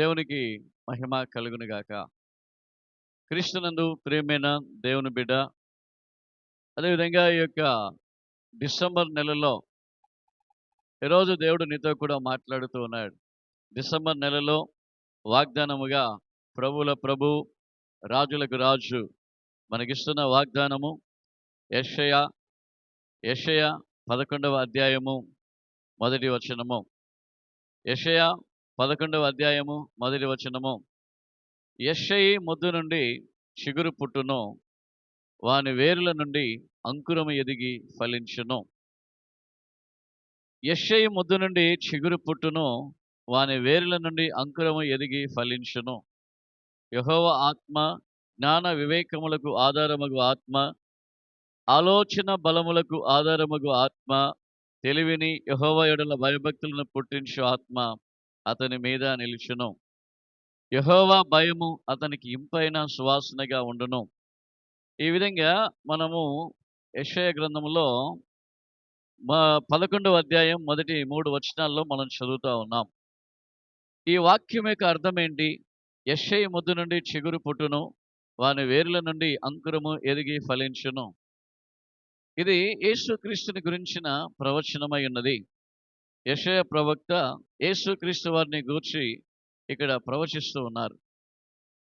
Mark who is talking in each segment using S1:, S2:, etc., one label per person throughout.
S1: దేవునికి మహిమ కలుగునుగాక క్రీస్తునందు ప్రియమైన దేవుని బిడ్డ అదేవిధంగా ఈ యొక్క డిసెంబర్ నెలలో ఈరోజు దేవుడు నీతో కూడా మాట్లాడుతూ ఉన్నాడు. డిసెంబర్ నెలలో వాగ్దానముగా ప్రభుల ప్రభు రాజులకు రాజు మనకిస్తున్న వాగ్దానము యషయ యషయ పదకొండవ అధ్యాయము మొదటి వచనము. యషయ పదకొండవ అధ్యాయము మొదటి వచనము. యషయి ముద్దు నుండి చిగురు పుట్టును వాని వేరుల నుండి అంకురము ఎదిగి ఫలించును. యషయి ముద్దు నుండి చిగురు పుట్టును వాని వేరుల నుండి అంకురము ఎదిగి ఫలించును. యహోవ ఆత్మ జ్ఞాన వివేకములకు ఆధారమగు ఆత్మ ఆలోచన బలములకు ఆధారమగు ఆత్మ తెలివిని యహోవ ఎడల భయభక్తులను పుట్టించు ఆత్మ. అతని మీద నిలుచును. యహోవా భయము అతనికి ఇంపైన సువాసనగా ఉండును. ఈ విధంగా మనము యశయ గ్రంథంలో మా పదకొండవ అధ్యాయం మొదటి మూడు వచనాల్లో మనం చదువుతూ ఉన్నాం. ఈ వాక్యం యొక్క అర్థం ఏంటి? యెషయ ముద్దు నుండి చిగురు పుట్టును వాని వేరుల నుండి అంకురము ఎదిగి ఫలించును. ఇది యేసుక్రీస్తుని గురించిన ప్రవచనమై ఉన్నది. యెషయ ప్రవక్త యేసుక్రీస్తు వారిని గూర్చి ఇక్కడ ప్రవచిస్తూ ఉన్నారు.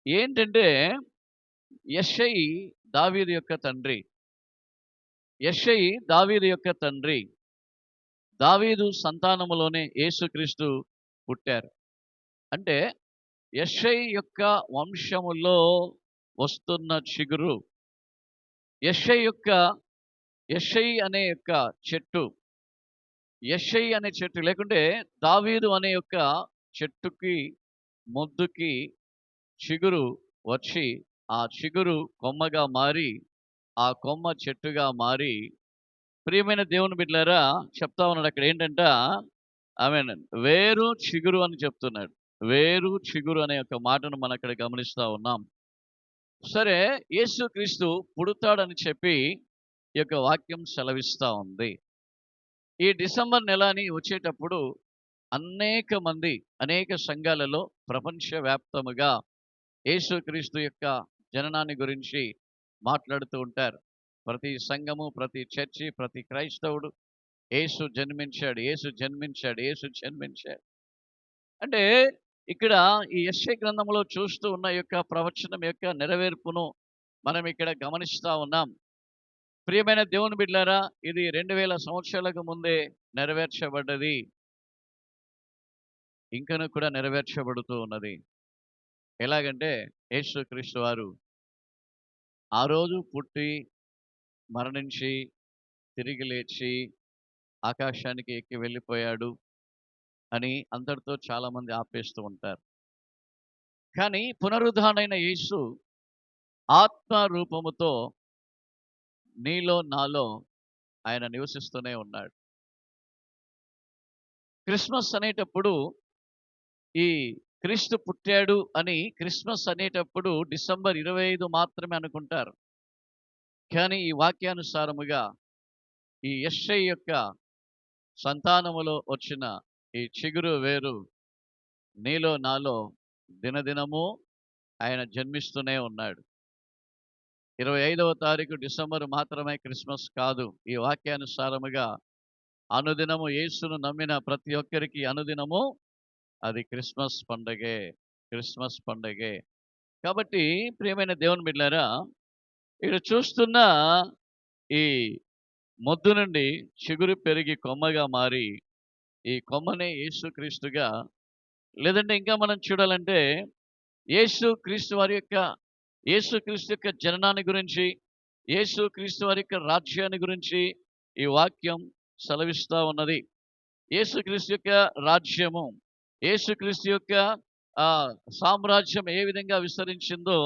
S1: ఏంటంటే యెషయి దావీది యొక్క తండ్రి. యెషయి దావీది యొక్క తండ్రి. దావీదు సంతానములోనే యేసుక్రీస్తు పుట్టారు. అంటే యెషయి యొక్క వంశములో వస్తున్న చిగురు. యెషయి యొక్క యెషయి అనే యొక్క చెట్టు యషై అనే చెట్టు లేకుంటే దావీదు అనే యొక్క చెట్టుకి ముద్దుకి చిగురు వచ్చి ఆ చిగురు కొమ్మగా మారి ఆ కొమ్మ చెట్టుగా మారి ప్రియమైన దేవుని బిడ్డలారా చెప్తా ఉన్నాడు అక్కడ ఏంటంట ఆమె వేరు చిగురు అని చెప్తున్నాడు. వేరు చిగురు అనే ఒక మాటను మనం అక్కడ గమనిస్తూ ఉన్నాం. సరే యేసుక్రీస్తు పుడతాడని చెప్పి ఈ యొక్క వాక్యం సెలవిస్తూ ఉంది. ఈ డిసెంబర్ నెలని వచ్చేటప్పుడు అనేక మంది అనేక సంఘాలలో ప్రపంచవ్యాప్తముగా యేసుక్రీస్తు యొక్క జననాన్ని గురించి మాట్లాడుతూ ఉంటారు. ప్రతి సంఘము ప్రతి చర్చి ప్రతి క్రైస్తవుడు యేసు జన్మించాడు యేసు జన్మించాడు యేసు జన్మించాడు. అంటే ఇక్కడ ఈ యశ్య గ్రంథంలో చూస్తూ ఉన్న యొక్క ప్రవచనం యొక్క నెరవేర్పును మనం ఇక్కడ గమనిస్తూ ఉన్నాం. ప్రియమైన దేవుని బిడ్డారా ఇది రెండు వేల సంవత్సరాలకు ముందే నెరవేర్చబడ్డది. ఇంకను కూడా నెరవేర్చబడుతూ ఉన్నది. ఎలాగంటే యేసుక్రీస్తు వారు ఆ రోజు పుట్టి మరణించి తిరిగి లేచి ఆకాశానికి ఎక్కి వెళ్ళిపోయాడు అని అందరితో చాలామంది ఆపేస్తూ ఉంటారు. కానీ పునరుద్ధానైన యేసు ఆత్మ రూపముతో నీలో నాలో ఆయన నివసిస్తూనే ఉన్నాడు. క్రిస్మస్ అనేటప్పుడు ఈ క్రీస్తు పుట్టాడు అని క్రిస్మస్ అనేటప్పుడు డిసెంబర్ ఇరవై ఐదు మాత్రమే అనుకుంటారు. కానీ ఈ వాక్యానుసారముగా ఈ యశ్ఐ యొక్క సంతానములో వచ్చిన ఈ చిగురు వేరు నీలో నాలో దినదినము ఆయన జన్మిస్తూనే ఉన్నాడు. ఇరవై ఐదవ తారీఖు డిసెంబర్ మాత్రమే క్రిస్మస్ కాదు. ఈ వాక్యానుసారముగా అనుదినము యేసును నమ్మిన ప్రతి ఒక్కరికి అనుదినము అది క్రిస్మస్ పండగే క్రిస్మస్ పండగే. కాబట్టి ప్రియమైన దేవుని బిడ్డారా ఇక్కడ చూస్తున్న ఈ మొద్దు నుండి చిగురు పెరిగి కొమ్మగా మారి ఈ కొమ్మనే యేసుక్రీస్తుగా లేదంటే ఇంకా మనం చూడాలంటే యేసు క్రీస్తు వారి యొక్క యేసు క్రీస్తు యొక్క జననాన్ని గురించి యేసుక్రీస్తు వారి యొక్క రాజ్యాన్ని గురించి ఈ వాక్యం సెలవిస్తూ ఉన్నది. యేసుక్రీస్తు యొక్క రాజ్యము యేసుక్రీస్తు యొక్క సామ్రాజ్యం ఏ విధంగా విస్తరించిందో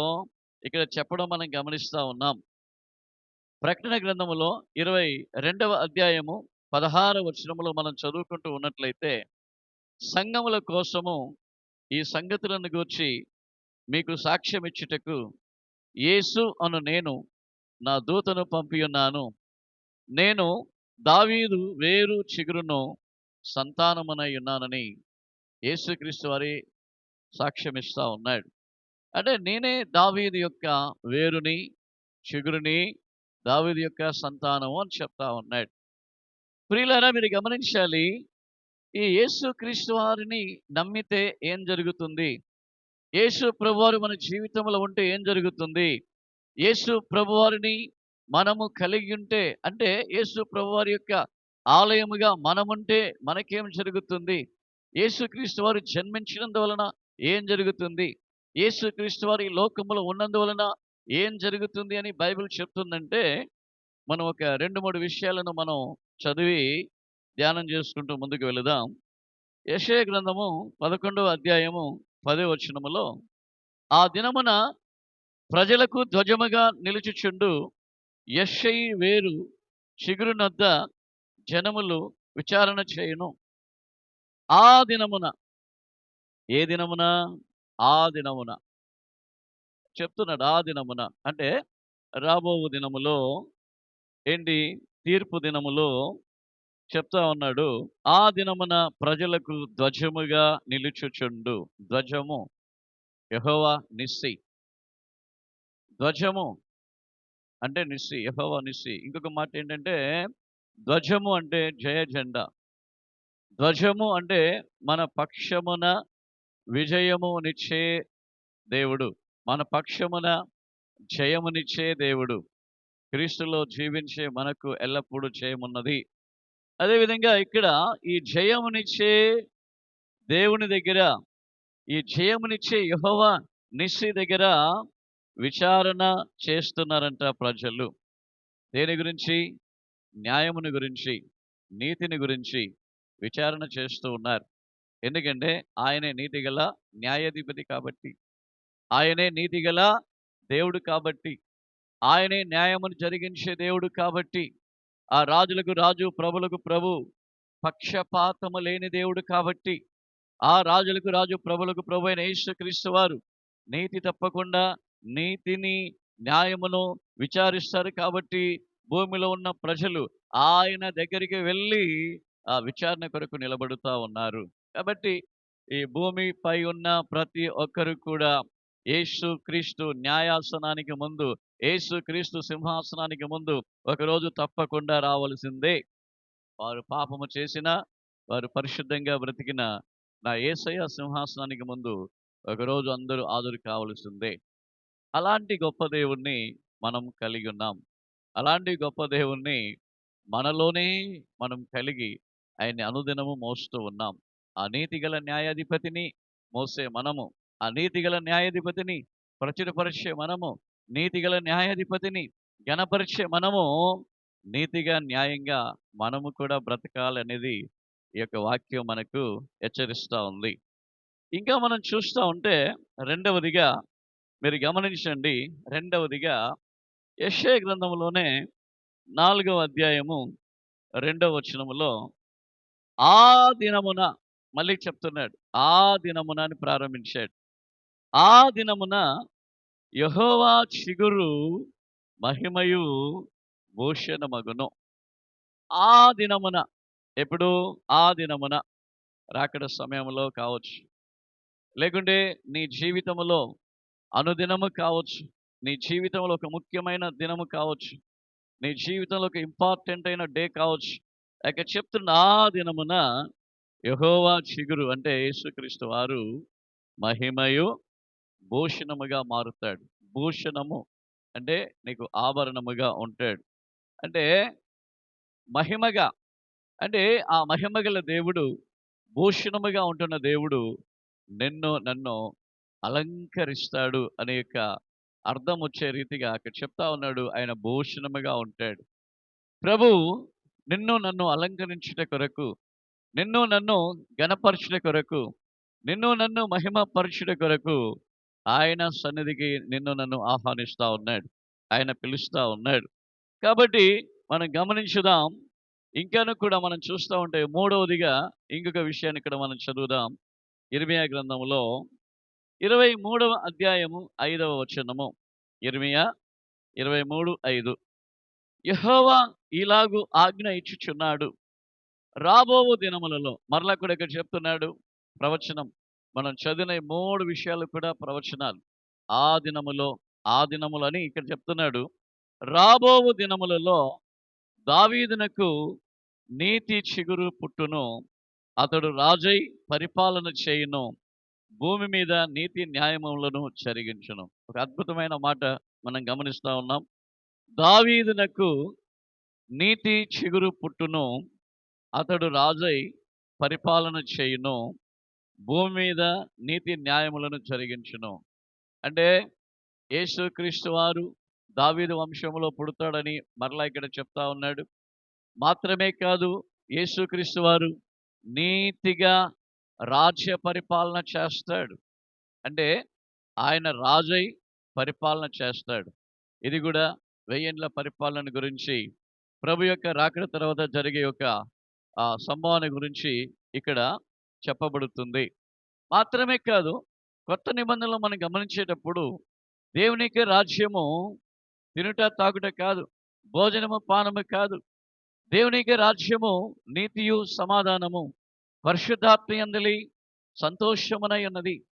S1: ఇక్కడ చెప్పడం మనం గమనిస్తూ ఉన్నాం. ప్రకటన గ్రంథములో ఇరవై రెండవ అధ్యాయము పదహార వచనములో మనం చదువుకుంటూ ఉన్నట్లయితే సంఘముల కోసము ఈ సంగతులను గూర్చి మీకు సాక్ష్యం ఇచ్చుటకు యేసు అను నేను నా దూతను పంపియున్నాను నేను దావీదు వేరు చిగురును సంతానమునై ఉన్నానని యేసుక్రీస్తు వారి సాక్ష్యమిస్తూ ఉన్నాడు. అంటే నేనే దావీదు యొక్క వేరుని చిగురుని దావీదు యొక్క సంతానము అని చెప్తా ఉన్నాడు. ప్రియులారా మీరు గమనించాలి ఈ యేసు క్రీస్తు వారిని నమ్మితే ఏం జరుగుతుంది? యేసు ప్రభువారు మన జీవితంలో ఉంటే ఏం జరుగుతుంది? యేసు ప్రభువారిని మనము కలిగి ఉంటే అంటే యేసు ప్రభువారి యొక్క ఆలయముగా మనముంటే మనకేం జరుగుతుంది? యేసుక్రీస్తు వారు జన్మించినందువలన ఏం జరుగుతుంది? యేసుక్రీస్తు వారి లోకంలో ఉన్నందువలన ఏం జరుగుతుంది అని బైబిల్ చెప్తుందంటే మనం ఒక రెండు మూడు విషయాలను మనం చదివి ధ్యానం చేసుకుంటూ ముందుకు వెళదాం. యశయ గ్రంథము పదకొండవ అధ్యాయము పదే వచనములో ఆ దినమున ప్రజలకు ధ్వజముగా నిలుచుచుండు యెషయి వేరు చిగురునొద్ద జనములు విచారణ చేయును. ఆ దినమున ఏ దినమున? ఆ దినమున. చెప్తున్నాడు ఆ దినమున. అంటే రాబో దినములో ఏంటి? తీర్పు దినములో చెప్తా ఉన్నాడు ఆ దినమున ప్రజలకు ధ్వజముగా నిలుచుచుండు. ధ్వజము యహోవా నిస్సి. ధ్వజము అంటే నిస్సి యహోవా నిస్సి. ఇంకొక మాట ఏంటంటే ధ్వజము అంటే జయ జెండా. ధ్వజము అంటే మన పక్షమున విజయమునిచ్చే దేవుడు. మన పక్షమున జయమునిచ్చే దేవుడు. క్రీస్తులో జీవించే మనకు ఎల్లప్పుడూ జయమున్నది. అదేవిధంగా ఇక్కడ ఈ జయమునిచ్చే దేవుని దగ్గర ఈ జయమునిచ్చే యహోవ నిస్సి దగ్గర విచారణ చేస్తున్నారంట ప్రజలు. దేని గురించి? న్యాయముని గురించి నీతిని గురించి విచారణ చేస్తూ ఉన్నారు. ఎందుకంటే ఆయనే నీతిగల న్యాయాధిపతి కాబట్టి ఆయనే నీతిగల దేవుడు కాబట్టి ఆయనే న్యాయమును జరిగించే దేవుడు కాబట్టి ఆ రాజులకు రాజు ప్రభులకు ప్రభు పక్షపాతము లేని దేవుడు కాబట్టి ఆ రాజులకు రాజు ప్రభులకు ప్రభు అయిన యేసుక్రీస్తు వారు నీతి తప్పకుండా నీతిని న్యాయమును విచారిస్తారు కాబట్టి భూమిలో ఉన్న ప్రజలు ఆయన దగ్గరికి వెళ్ళి ఆ విచారణ కొరకు నిలబడుతూ ఉన్నారు. కాబట్టి ఈ భూమిపై ఉన్న ప్రతి ఒక్కరు కూడా యేసు క్రీస్తు న్యాయాసనానికి ముందు యేసు క్రీస్తు సింహాసనానికి ముందు ఒకరోజు తప్పకుండా రావలసిందే. వారు పాపము చేసిన వారు పరిశుద్ధంగా బ్రతికిన నా ఏసయ్య సింహాసనానికి ముందు ఒకరోజు అందరూ ఆదురు కావలసిందే. అలాంటి గొప్ప దేవుణ్ణి మనం కలిగి ఉన్నాం. అలాంటి గొప్ప దేవుణ్ణి మనలోనే మనం కలిగి ఆయన్ని అనుదినము మోస్తూ ఉన్నాం. ఆ నీతిగల న్యాయాధిపతిని మోసే మనము. ఆ నీతిగల న్యాయాధిపతిని ప్రచురపరిచే మనము. నీతిగల న్యాయాధిపతిని గణపరిచే మనము నీతిగా న్యాయంగా మనము కూడా బ్రతకాలనేది ఈ యొక్క వాక్యం మనకు హెచ్చరిస్తూ ఉంది. ఇంకా మనం చూస్తూ ఉంటే రెండవదిగా మీరు గమనించండి రెండవదిగా యశే గ్రంథంలోనే నాలుగవ అధ్యాయము రెండవ వచనములో ఆ దినమున మళ్ళీ చెప్తున్నాడు ఆ దినమున అని ప్రారంభించాడు. ఆ దినమున యహోవా చిగురు మహిమయు భూషణమగును ఆ దినమున ఎప్పుడు? ఆ దినమున రాకడ సమయంలో కావచ్చు. లేకుంటే నీ జీవితంలో అనుదినము కావచ్చు. నీ జీవితంలో ఒక ముఖ్యమైన దినము కావచ్చు. నీ జీవితంలో ఒక ఇంపార్టెంట్ అయిన డే కావచ్చు. ఇక చెప్తున్న ఆ దినమున యహోవా చిగురు అంటే యేసుక్రీస్తు వారు మహిమయు భూషణముగా మారుతాడు. భూషణము అంటే నీకు ఆభరణముగా ఉంటాడు. అంటే మహిమగా అంటే ఆ మహిమగల దేవుడు భూషణముగా ఉంటున్న దేవుడు నిన్ను నన్ను అలంకరిస్తాడు అనే యొక్క అర్థం వచ్చే రీతిగా అక్కడ చెప్తా ఉన్నాడు. ఆయన భూషణముగా ఉంటాడు. ప్రభు నిన్ను నన్ను అలంకరించుట కొరకు నిన్ను నన్ను గణపరచుట కొరకు నిన్ను నన్ను మహిమపరచుట కొరకు ఆయన సన్నిధికి నిన్ను నన్ను ఆహ్వానిస్తూ ఉన్నాడు. ఆయన పిలుస్తూ ఉన్నాడు. కాబట్టి మనం గమనించుదాం. ఇంకాను కూడా మనం చూస్తూ ఉంటే మూడవదిగా ఇంకొక విషయాన్ని ఇక్కడ మనం చదువుదాం. ఇర్మియా గ్రంథంలో ఇరవై మూడవ అధ్యాయము ఐదవ వచనము. ఇర్మియా ఇరవై మూడు ఐదు. యహోవా ఇలాగు ఆజ్ఞ ఇచ్చుచున్నాడు. రాబోవు దినములలో మరలా కూడా ఇక్కడ చెప్తున్నాడు ప్రవచనం. మనం చదివిన మూడు విషయాలు కూడా ప్రవచనాలు. ఆ దినములో ఆ దినములు అని ఇక్కడ చెప్తున్నాడు. రాబోవు దినములలో దావీదునకు నీతి చిగురు పుట్టును. అతడు రాజై పరిపాలన చేయును. భూమి మీద నీతి న్యాయములను జరిగించును. ఒక అద్భుతమైన మాట మనం గమనిస్తూ ఉన్నాం. దావీదునకు నీతి చిగురు పుట్టును. అతడు రాజై పరిపాలన చేయును. భూమి మీద నీతి న్యాయములను జరిగించును. అంటే యేసుక్రీస్తు వారు దావీదు వంశంలో పుడతాడని మరలా ఇక్కడ చెప్తా ఉన్నాడు. మాత్రమే కాదు యేసుక్రీస్తు వారు నీతిగా రాజ్య పరిపాలన చేస్తాడు. అంటే ఆయన రాజై పరిపాలన చేస్తాడు. ఇది కూడా వెయ్యేండ్ల పరిపాలన గురించి ప్రభు యొక్క రాకడ తర్వాత జరిగే యొక్క సంభావన గురించి ఇక్కడ చెప్పబడుతుంది. మాత్రమే కాదు కొత్త నిబంధనలు మనం గమనించేటప్పుడు దేవునికి రాజ్యము తినుట తాగుట కాదు భోజనము పానము కాదు. దేవునికి రాజ్యము నీతియు సమాధానము పరిశుద్ధాత్మయందలి సంతోషమునై ఉన్నది.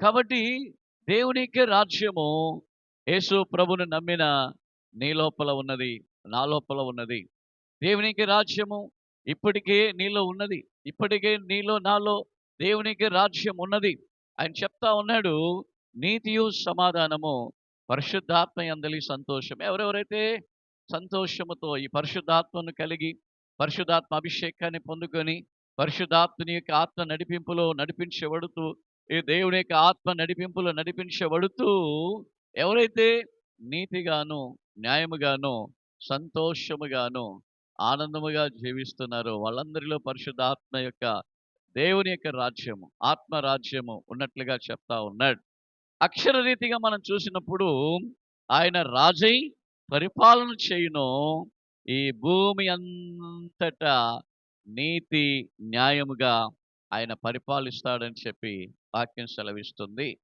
S1: కాబట్టి దేవునికి రాజ్యము యేసు ప్రభును నమ్మిన నీ లోపల ఉన్నది నా లోపల ఉన్నది. దేవునికి రాజ్యము ఇప్పటికే నీలో ఉన్నది. ఇప్పటికే నీలో నాలో దేవునికి రాజ్యం ఉన్నది. ఆయన చెప్తా ఉన్నాడు నీతియు సమాధానము పరిశుద్ధాత్మ అందలి సంతోషం. ఎవరెవరైతే సంతోషముతో ఈ పరిశుద్ధాత్మను కలిగి పరిశుద్ధాత్మ అభిషేకాన్ని పొందుకొని పరిశుద్ధాత్మని యొక్క ఆత్మ నడిపింపులో నడిపించబడుతూ ఈ దేవుని యొక్క ఆత్మ నడిపింపులో నడిపించబడుతూ ఎవరైతే నీతిగాను న్యాయముగాను సంతోషముగాను ఆనందముగా జీవిస్తున్నారో. వాళ్ళందరిలో పరిశుద్ధాత్మ యొక్క దేవుని యొక్క రాజ్యము ఆత్మ రాజ్యము ఉన్నట్లుగా చెప్తా ఉన్నాడు. అక్షర రీతిగా మనం చూసినప్పుడు ఆయన రాజై పరిపాలన చేయును. ఈ భూమి అంతటా నీతి న్యాయముగా ఆయన పరిపాలిస్తాడని చెప్పి వాక్యం సెలవిస్తుంది.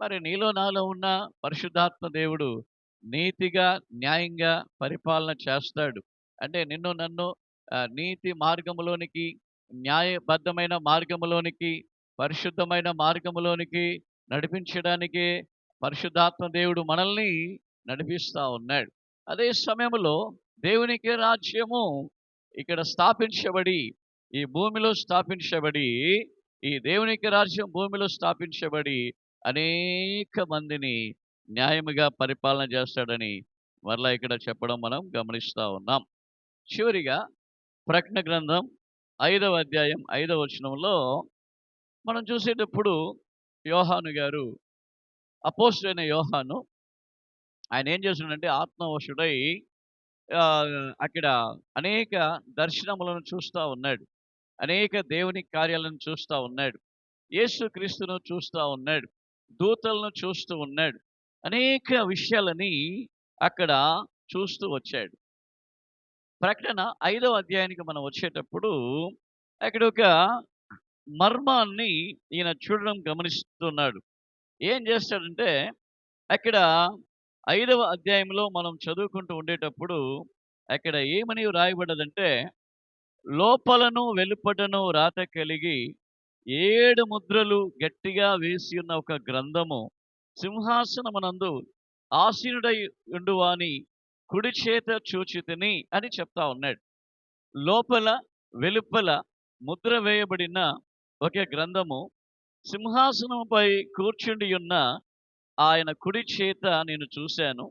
S1: మరి నీలో నాలో ఉన్న పరిశుద్ధాత్మ దేవుడు నీతిగా న్యాయంగా పరిపాలన చేస్తాడు. అంటే నిన్ను నన్ను నీతి మార్గములోనికి న్యాయబద్ధమైన మార్గములోనికి పరిశుద్ధమైన మార్గములోనికి నడిపించడానికి పరిశుద్ధాత్మ దేవుడు మనల్ని నడిపిస్తూ ఉన్నాడు. అదే సమయంలో దేవునికి రాజ్యము ఇక్కడ స్థాపించబడి ఈ భూమిలో స్థాపించబడి ఈ దేవునికి రాజ్యం భూమిలో స్థాపించబడి అనేక మందిని న్యాయముగా పరిపాలన చేస్తాడని మరలా ఇక్కడ చెప్పడం మనం గమనిస్తూ ఉన్నాం. చివరిగా ప్రకటన గ్రంథం ఐదవ అధ్యాయం ఐదవ వచనంలో మనం చూసేటప్పుడు యోహాను గారు అపోస్టైన యోహాను ఆయన ఏం చేస్తున్నాడంటే ఆత్మవశుడై అక్కడ అనేక దర్శనములను చూస్తూ ఉన్నాడు. అనేక దేవుని కార్యాలను చూస్తూ ఉన్నాడు. యేసుక్రీస్తును చూస్తూ ఉన్నాడు. దూతలను చూస్తూ ఉన్నాడు. అనేక విషయాలని అక్కడ చూస్తూ వచ్చాడు. ప్రకటన ఐదవ అధ్యాయానికి మనం వచ్చేటప్పుడు అక్కడ ఒక మర్మాన్ని ఈయన చూడడం గమనిస్తున్నాడు. ఏం చేస్తాడంటే అక్కడ ఐదవ అధ్యాయంలో మనం చదువుకుంటూ ఉండేటప్పుడు అక్కడ ఏమని రాయబడ్డదంటే లోపలను వెలుపటను రాత కలిగి ఏడు ముద్రలు గట్టిగా వేసి ఉన్న ఒక గ్రంథము సింహాసనమునందు ఆసీనుడై ఉండువాని కుడి చేత చూచితిని అని చెప్తా ఉన్నాడు. లోపల వెలుపల ముద్ర వేయబడిన ఒక గ్రంథము సింహాసనంపై కూర్చుండి ఉన్న ఆయన కుడి చేత నేను చూశాను.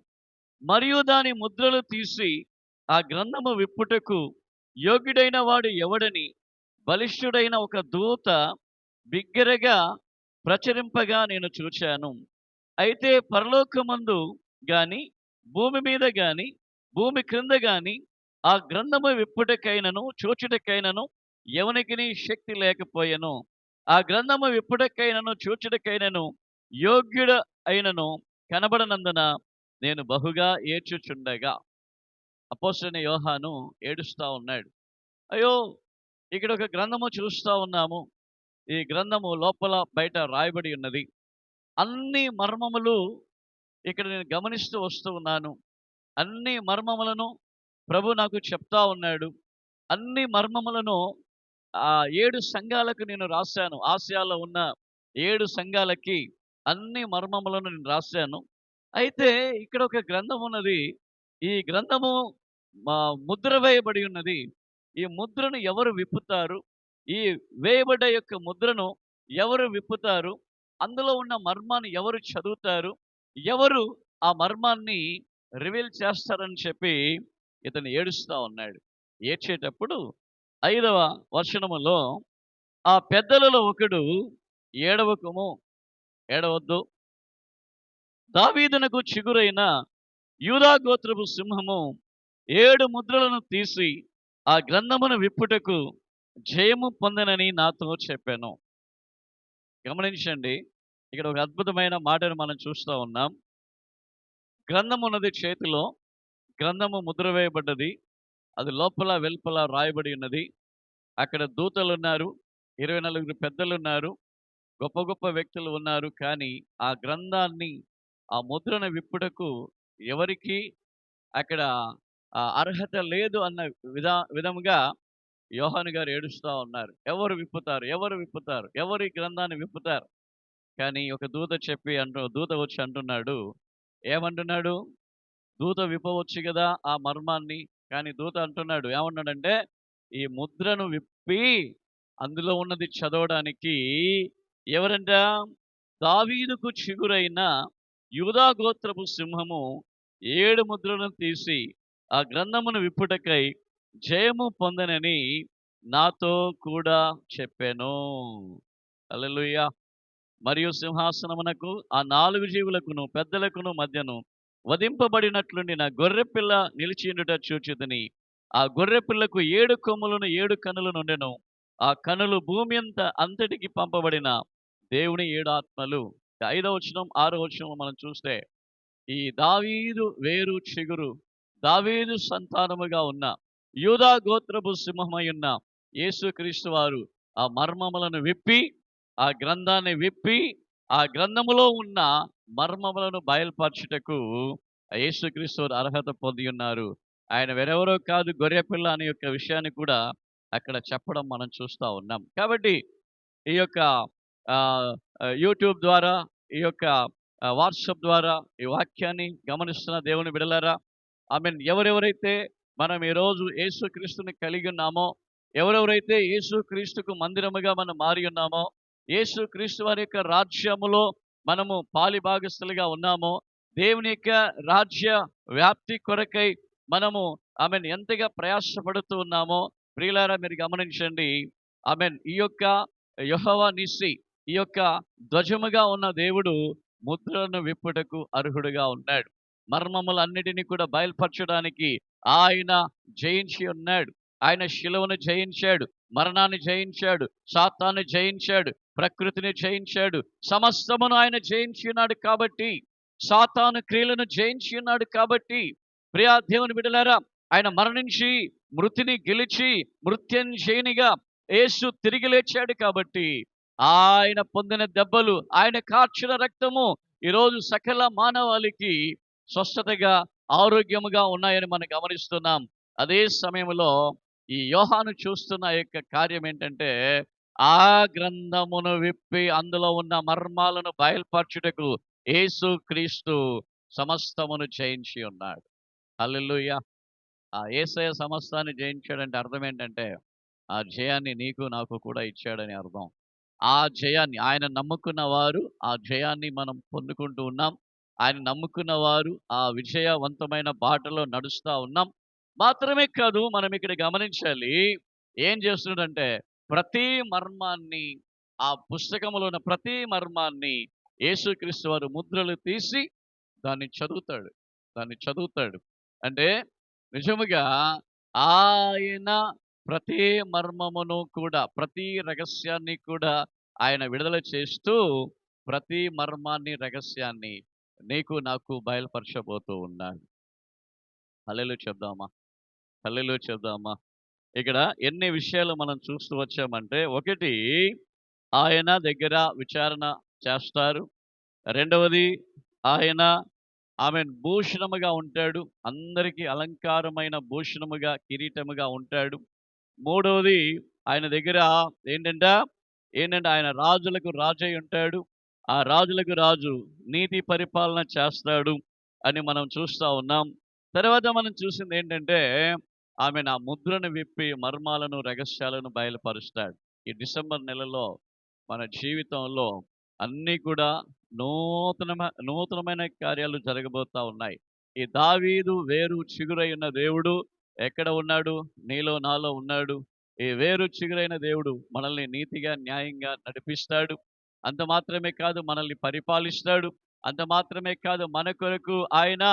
S1: మరియు దాని ముద్రలు తీసి ఆ గ్రంథము విప్పుటకు యోగ్యుడైన వాడు ఎవడని బలిష్ఠుడైన ఒక దూత బిగ్గరగా ప్రచురింపగా నేను చూచాను. అయితే పరలోకమందు గాని భూమి మీద గాని భూమి క్రింద గాని ఆ గ్రంథము విప్పుటకైనను చూచుటకైనను ఎవనికిని శక్తి లేకపోయెను. ఆ గ్రంథము విప్పుటకైనను చూచుటకైనను యోగ్యుడ అయినను కనబడనందున నేను బహుగా ఏడ్చుచుండగా. అపోసరైన యోహాను ఏడుస్తూ ఉన్నాడు. అయ్యో ఇక్కడ ఒక గ్రంథము చూస్తూ ఉన్నాము. ఈ గ్రంథము లోపల బయట రాయబడి ఉన్నది. అన్ని మర్మములు ఇక్కడ నేను గమనిస్తూ వస్తూ ఉన్నాను. అన్ని మర్మములను ప్రభు నాకు చెప్తా ఉన్నాడు. అన్ని మర్మములను ఆ ఏడు సంఘాలకు నేను రాశాను. ఆసియాలో ఉన్న ఏడు సంఘాలకి అన్ని మర్మములను నేను రాశాను. అయితే ఇక్కడ ఒక గ్రంథం ఉన్నది. ఈ గ్రంథము మా ముద్ర వేయబడి ఉన్నది. ఈ ముద్రను ఎవరు విప్పుతారు? ఈ వేయబడ్డ యొక్క ముద్రను ఎవరు విప్పుతారు? అందులో ఉన్న మర్మాన్ని ఎవరు చదువుతారు? ఎవరు ఆ మర్మాన్ని రివీల్ చేస్తారని చెప్పి ఇతను ఏడుస్తా ఉన్నాడు. ఏడ్చేటప్పుడు ఐదవ వర్షణములో ఆ పెద్దలలో ఒకడు ఏడవకము ఏడవద్దు. దావీదునకు చిగురైన యూదాగోత్రపు సింహము ఏడు ముద్రలను తీసి ఆ గ్రంథమును విప్పుటకు జయము పొందనని నాతో చెప్పాను. గమనించండి ఇక్కడ ఒక అద్భుతమైన మాటను మనం చూస్తూ ఉన్నాం. గ్రంథం ఉన్నది చేతిలో గ్రంథము ముద్ర వేయబడ్డది. అది లోపల వెలుపల రాయబడి ఉన్నది. అక్కడ దూతలు ఉన్నారు ఇరవై నలుగురు పెద్దలు ఉన్నారు గొప్ప గొప్ప వ్యక్తులు ఉన్నారు. కానీ ఆ గ్రంథాన్ని ఆ ముద్రను విప్పుటకు ఎవరికి అక్కడ అర్హత లేదు అన్న విధా విధముగా యోహాను గారు ఏడుస్తూ ఉన్నారు. ఎవరు విప్పుతారు? ఎవరు విప్పుతారు? ఎవరు ఈ గ్రంథాన్ని విప్పుతారు? కానీ ఒక దూత చెప్పి అంటు దూత వచ్చి అంటున్నాడు ఏమంటున్నాడు? దూత విప్పవచ్చు కదా ఆ మర్మాన్ని? కానీ దూత అంటున్నాడు ఏమన్నాడంటే ఈ ముద్రను విప్పి అందులో ఉన్నది చదవడానికి ఎవరంట? దావీదుకు చిగురైన యూదా గోత్రపు సింహము ఏడు ముద్రలను తీసి ఆ గ్రంథమును విప్పుటకై జయము పొందనని నాతో కూడా చెప్పాను. అలలుయ్యా మరియు సింహాసనమునకు ఆ నాలుగు జీవులకును పెద్దలకును మధ్యను వధింపబడినట్లుండి నా గొర్రె పిల్ల నిలిచిండుట చూచితిని. ఆ గొర్రె పిల్లకు ఏడు కొమ్ములను ఏడు కనులు నుండెను. ఆ కనులు భూమి అంత అంతటికి పంపబడిన దేవుని ఏడు ఆత్మలు. ఐదవ వచనం ఆరో వచనం మనం చూస్తే ఈ దావీదు వేరు చిగురు దావీదు సంతానముగా ఉన్న యూదా గోత్రపు సింహమై ఉన్న యేసుక్రీస్తు వారు ఆ మర్మములను విప్పి ఆ గ్రంథాన్ని విప్పి ఆ గ్రంథములో ఉన్న మర్మములను బయలుపరచుటకు యేసుక్రీస్తు అర్హత పొంది ఉన్నారు. ఆయన వేరెవరో కాదు గొర్రెపిల్ల అనే యొక్క విషయాన్ని కూడా అక్కడ చెప్పడం మనం చూస్తూ ఉన్నాం. కాబట్టి ఈ యొక్క యూట్యూబ్ ద్వారా ఈ యొక్క వాట్సప్ వాట్సాప్ ద్వారా ఈ వాక్యాన్ని గమనిస్తున్న దేవుని బిడలారా ఐ మీన్ ఎవరెవరైతే మనం ఈరోజు యేసుక్రీస్తుని కలిగి ఉన్నామో ఎవరెవరైతే యేసుక్రీస్తుకు మందిరముగా మనం మారి ఉన్నామో యేసుక్రీస్తు వారి యొక్క రాజ్యములో మనము పాలి భాగస్థులుగా ఉన్నామో. దేవుని యొక్క రాజ్య వ్యాప్తి కొరకై మనము ఆమెను ఎంతగా ప్రయాసపడుతూ ఉన్నామో ప్రియులారా మీరు గమనించండి. ఆమె ఈ యొక్క యెహోవా నిస్సి ఈ యొక్క ధ్వజముగా ఉన్న దేవుడు ముద్రను విప్పుటకు అర్హుడుగా ఉన్నాడు. మర్మములన్నిటినీ కూడా బయలుపరచడానికి ఆయన జయించి ఉన్నాడు. ఆయన శిలువను జయించాడు. మరణాన్ని జయించాడు. సాతాన్ని జయించాడు. ప్రకృతిని జయించాడు. సమస్తమును ఆయన జయించియున్నాడు కాబట్టి సాతాను క్రియలను జయించియున్నాడు కాబట్టి ప్రియా దేవుని ఆయన మరణించి మృతిని గెలిచి మృత్యుంజయునిగా యేసు తిరిగి లేచాడు కాబట్టి ఆయన పొందిన దెబ్బలు ఆయన కార్చిన రక్తము ఈరోజు సకల మానవాళికి స్వస్థతగా ఆరోగ్యముగా ఉన్నాయని మనం గమనిస్తున్నాం. అదే సమయంలో ఈ యోహాను చూస్తున్న యొక్క కార్యం ఏంటంటే ఆ గ్రంథమును విప్పి అందులో ఉన్న మర్మాలను బయలుపరచుటకు యేసు క్రీస్తు సమస్తమును జయించి ఉన్నాడు. హల్లెలూయా. ఆ ఏసయ సమస్తాన్ని జయించాడంటే అర్థం ఏంటంటే ఆ జయాన్ని నీకు నాకు కూడా ఇచ్చాడని అర్థం. ఆ జయాన్ని ఆయన నమ్ముకున్న వారు ఆ జయాన్ని మనం పొందుకుంటూ ఉన్నాం. ఆయన నమ్ముకున్న వారు ఆ విజయవంతమైన బాటలో నడుస్తూ ఉన్నాం. మాత్రమే కాదు మనం ఇక్కడ గమనించాలి ఏం చేస్తున్నాడంటే ప్రతి మర్మాన్ని ఆ పుస్తకంలో ఉన్న ప్రతి మర్మాన్ని యేసుక్రీస్తు వారు ముద్రలు తీసి దాన్ని చదువుతాడు దాన్ని చదువుతాడు. అంటే నిజముగా ఆయన ప్రతి మర్మమును కూడా ప్రతి రహస్యాన్ని కూడా ఆయన విడుదల చేస్తూ ప్రతి మర్మాన్ని రహస్యాన్ని నీకు నాకు బయలుపరచబోతూ ఉన్నాడు. హల్లెలు చెప్దామా? హల్లెలు చెప్దామా? ఇక్కడ ఎన్ని విషయాలు మనం చూస్తూ వచ్చామంటే ఒకటి ఆయన దగ్గర విచారణ చేస్తారు. రెండవది ఆయన ఆమె భూషణముగా ఉంటాడు. అందరికీ అలంకారమైన భూషణముగా కిరీటముగా ఉంటాడు. మూడవది ఆయన దగ్గర ఏంటంట ఏంటంటే ఆయన రాజులకు రాజై ఉంటాడు. ఆ రాజులకు రాజు నీతి పరిపాలన చేస్తాడు అని మనం చూస్తూ ఉన్నాం. తర్వాత మనం చూసింది ఏంటంటే ఆమె నా ముద్రను విప్పి మర్మాలను రహస్యాలను బయలుపరుస్తాడు. ఈ డిసెంబర్ నెలలో మన జీవితంలో అన్నీ కూడా నూతన నూతనమైన కార్యాలు జరగబోతా ఉన్నాయి. ఈ దావీదు వేరు చిగురై ఉన్న దేవుడు ఎక్కడ ఉన్నాడు? నీలో నాలో ఉన్నాడు. ఈ వేరు చిగురైన దేవుడు మనల్ని నీతిగా న్యాయంగా నడిపిస్తాడు. అంత మాత్రమే కాదు మనల్ని పరిపాలిస్తాడు. అంత మాత్రమే కాదు మన కొరకు ఆయన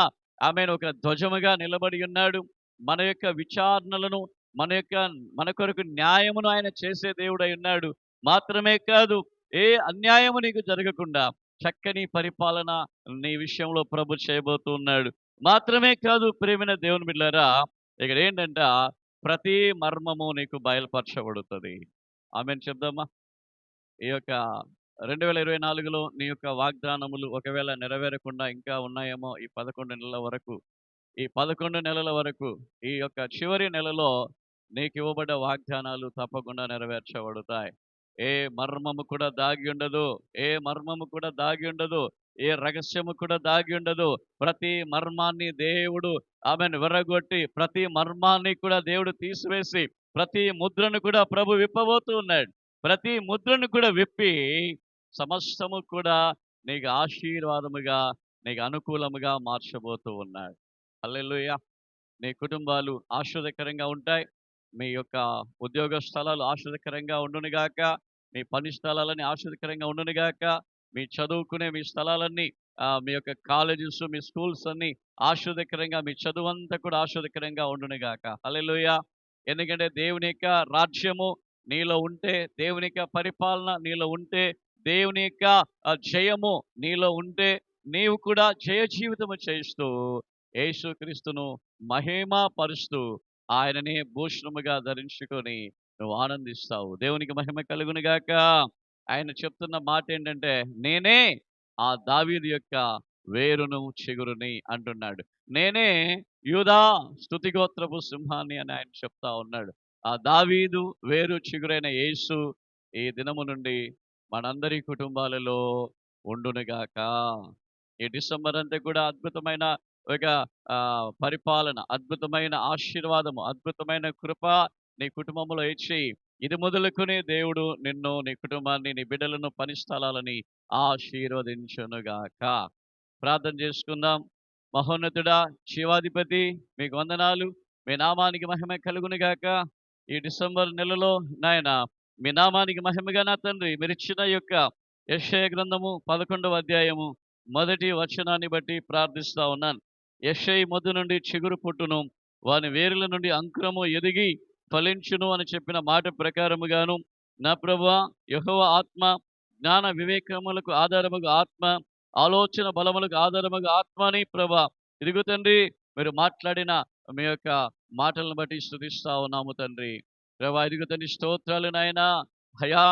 S1: ఆమెను ఒక ధ్వజముగా నిలబడి ఉన్నాడు. మన యొక్క విచారణలను మన యొక్క మన కొరకు న్యాయమును ఆయన చేసే దేవుడై ఉన్నాడు. మాత్రమే కాదు ఏ అన్యాయము నీకు జరగకుండా చక్కని పరిపాలన నీ విషయంలో ప్రభు చేయబోతూ ఉన్నాడు. మాత్రమే కాదు ప్రేమిన దేవుని బిడ్డారా ఇక్కడ ఏంటంట ప్రతి మర్మము నీకు బయలుపరచబడుతుంది. ఆమెను చెప్దామా? ఈ యొక్క రెండు వేల ఇరవై నాలుగులో నీ యొక్క వాగ్దానములు ఒకవేళ నెరవేరకుండా ఇంకా ఉన్నాయేమో ఈ పదకొండు నెలల వరకు ఈ పదకొండు నెలల వరకు ఈ యొక్క చివరి నెలలో నీకు ఇవ్వబడ్డ వాగ్దానాలు తప్పకుండా నెరవేర్చబడతాయి. ఏ మర్మము కూడా దాగి ఉండదు. ఏ మర్మము కూడా దాగి ఉండదు. ఏ రహస్యము కూడా దాగి ఉండదు. ప్రతి మర్మాన్ని దేవుడు ఆమెను విరగొట్టి ప్రతి మర్మాన్ని కూడా దేవుడు తీసివేసి ప్రతి ముద్రను కూడా ప్రభు విప్పబోతూ ఉన్నాడు. ప్రతి ముద్రను కూడా విప్పి సమస్తము కూడా నీకు ఆశీర్వాదముగా నీకు అనుకూలముగా మార్చబోతూ ఉన్నాడు. హల్లెలూయా. మీ కుటుంబాలు ఆశ్రదకరంగా ఉంటాయి. మీ యొక్క ఉద్యోగ స్థలాలు ఆశ్రదకరంగా ఉండునుగాక మీ పని స్థలాలన్నీ ఆశ్రదకరంగా ఉండునుగాక మీ చదువుకునే మీ స్థలాలన్నీ మీ యొక్క కాలేజెస్ మీ స్కూల్స్ అన్ని ఆశ్రదకరంగా మీ చదువు అంతా కూడా ఆశ్రదకరంగా ఉండునుగాక హల్లెలూయా. ఎందుకంటే దేవుని యొక్క రాజ్యము నీలో ఉంటే దేవుని యొక్క పరిపాలన నీలో ఉంటే దేవుని యొక్క జయము నీలో ఉంటే నీవు కూడా జయ జీవితము చేస్తూ యేసుక్రీస్తును మహిమ పరుస్తూ ఆయననే భూషణముగా ధరించుకొని నువ్వు ఆనందిస్తావు. దేవునికి మహిమ కలుగును గాక. ఆయన చెప్తున్న మాట ఏంటంటే నేనే ఆ దావీదు యొక్క వేరును చిగురుని అంటున్నాడు. నేనే యూదా స్తుతిగోత్రపు సింహాన్ని అని ఆయన చెప్తా ఉన్నాడు. ఆ దావీదు వేరు చిగురైన యేసు ఈ దినము నుండి మనందరి కుటుంబాలలో ఉండునుగాక ఈ డిసెంబర్ అంతా కూడా అద్భుతమైన ఒక ఆ, పరిపాలన అద్భుతమైన ఆశీర్వాదము అద్భుతమైన కృప నీ కుటుంబంలో ఇచ్చి ఇది మొదలుకునే దేవుడు నిన్ను నీ కుటుంబాన్ని నీ బిడ్డలను పని స్థలాలని ఆశీర్వదించునుగాక. ప్రార్థన చేసుకుందాం. మహోన్నతుడా శివాధిపతి మీకు వందనాలు. మీ నామానికి మహిమ కలుగునుగాక. ఈ డిసెంబర్ నెలలో నాయన మీ నామానికి మహిమగా నా తండ్రి మీరిచ్చిన యొక్క యక్షయ గ్రంథము పదకొండవ అధ్యాయము మొదటి వచనాన్ని బట్టి ప్రార్థిస్తా ఉన్నాను. యషై మొద్దు నుండి చిగురు పుట్టును. వాని వేరుల నుండి అంకురము ఎదిగి ఫలించును అని చెప్పిన మాట ప్రకారముగాను నా ప్రభు యహోవ ఆత్మ జ్ఞాన వివేకములకు ఆధారముగా ఆత్మ ఆలోచన బలములకు ఆధారముగా ఆత్మ అని ప్రభా ఇదిగు తండ్రి మీరు మాట్లాడిన మీ యొక్క మాటలను బట్టి స్థుతిస్తా ఉన్నాము తండ్రి. ప్రభా ఇదిగు తండ్రి స్తోత్రాలు నాయనా. భయా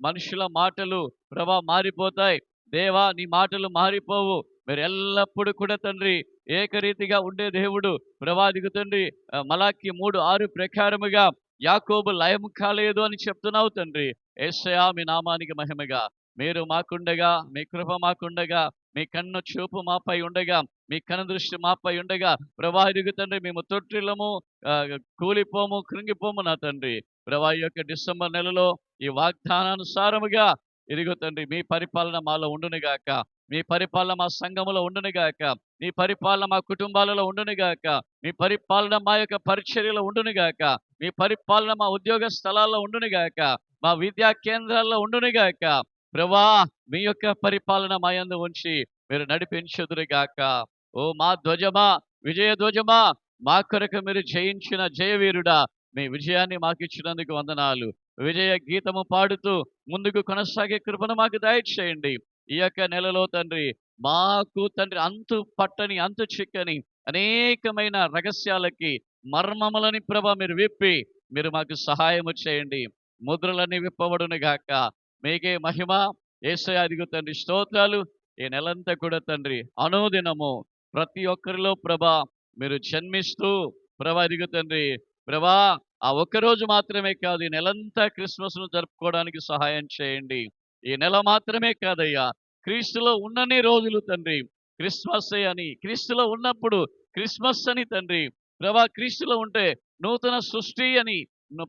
S1: మనుషుల మాటలు ప్రభా మారిపోతాయి. దేవా నీ మాటలు మారిపోవు. మీరు ఎల్లప్పుడూ కూడా తండ్రి ఏకరీతిగా ఉండే దేవుడు. ప్రవాదికు తండ్రి మలాకి మూడు ఆరు ప్రకారముగా యాకోబు లయం కాలేదు అని చెప్తున్నావు తండ్రి. ఏసయా మీ నామానికి మహిమగా. మీరు మాకుండగా మీ కృప మాకుండగా మీ కన్ను చూపు మాపై ఉండగా మీ కన్ను దృష్టి మాపై ఉండగా ప్రభా తండ్రి మేము తొట్టిల్లము కూలిపోము కృంగిపోము నా తండ్రి. ప్రభా యొక్క డిసెంబర్ నెలలో ఈ వాగ్దానానుసారముగా ఇదిగో తండ్రి మీ పరిపాలన మాలో ఉండునుగాక. మీ పరిపాలన మా సంఘములో ఉండునుగాక మీ పరిపాలన మా కుటుంబాలలో ఉండునుగాక మీ పరిపాలన మా యొక్క పరిచర్యలో ఉండునుగాక మీ పరిపాలన మా ఉద్యోగ స్థలాల్లో ఉండునుగాక మా విద్యా కేంద్రాల్లో ఉండునుగాక ప్రభా మీ యొక్క పరిపాలన మా యందు ఉంచి మీరు నడిపించుదురుగాక ఓ మా ధ్వజమా విజయ ధ్వజమా మా కొరకు మీరు జయించిన జయవీరుడా మీ విజయాన్ని మాకు ఇచ్చినందుకు వందనాలు. విజయ గీతము పాడుతూ ముందుకు కొనసాగే కృపను మాకు దయచేయండి. ఈ యొక్క నెలలో తండ్రి మాకు తండ్రి అంతు పట్టని అంతు చిక్కని అనేకమైన రహస్యాలకి మర్మములని ప్రభ మీరు విప్పి మీరు మాకు సహాయము చేయండి. ముద్రలన్నీ విప్పబడును గాక. మీకే మహిమ. ఏసయ అదిగు తండ్రి స్తోత్రాలు. ఈ నెలంతా కూడా తండ్రి అనుదినము ప్రతి ఒక్కరిలో ప్రభ మీరు జన్మిస్తూ ప్రభా అదిగు తండ్రి ప్రభా ఆ ఒక్కరోజు మాత్రమే కాదు ఈ నెలంతా క్రిస్మస్ను జరుపుకోవడానికి సహాయం చేయండి. ఈ నెల మాత్రమే కాదయ్యా. క్రీస్తులో ఉన్నన్ని రోజులు తండ్రి. క్రిస్మస్ అని. క్రీస్తులో ఉన్నప్పుడు క్రిస్మస్ అని తండ్రి. ప్రభా క్రీస్తులో ఉంటే నూతన సృష్టి అని.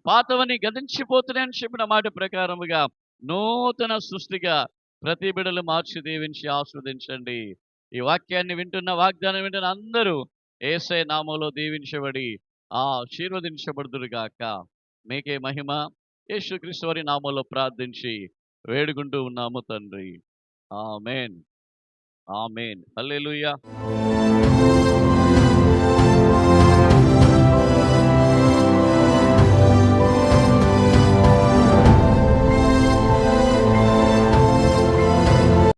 S1: పాతవని గతించిపోతున్నాయని చెప్పిన మాట ప్రకారముగా నూతన సృష్టిగా ప్రతి బిడలు మార్చి దీవించి ఆస్వాదించండి. ఈ వాక్యాన్ని వింటున్న వాగ్దానం వింటున్న అందరూ ఏసై నామంలో దీవించబడి ఆశీర్వదించబడుదురుగాక. మీకే మహిమ. యేసుక్రీస్తు వారి నామంలో ప్రార్థించి వేడుకుంటూ ఉన్నాము తండ్రి. ఆమెన్. ఆమెన్. హల్లెలూయా.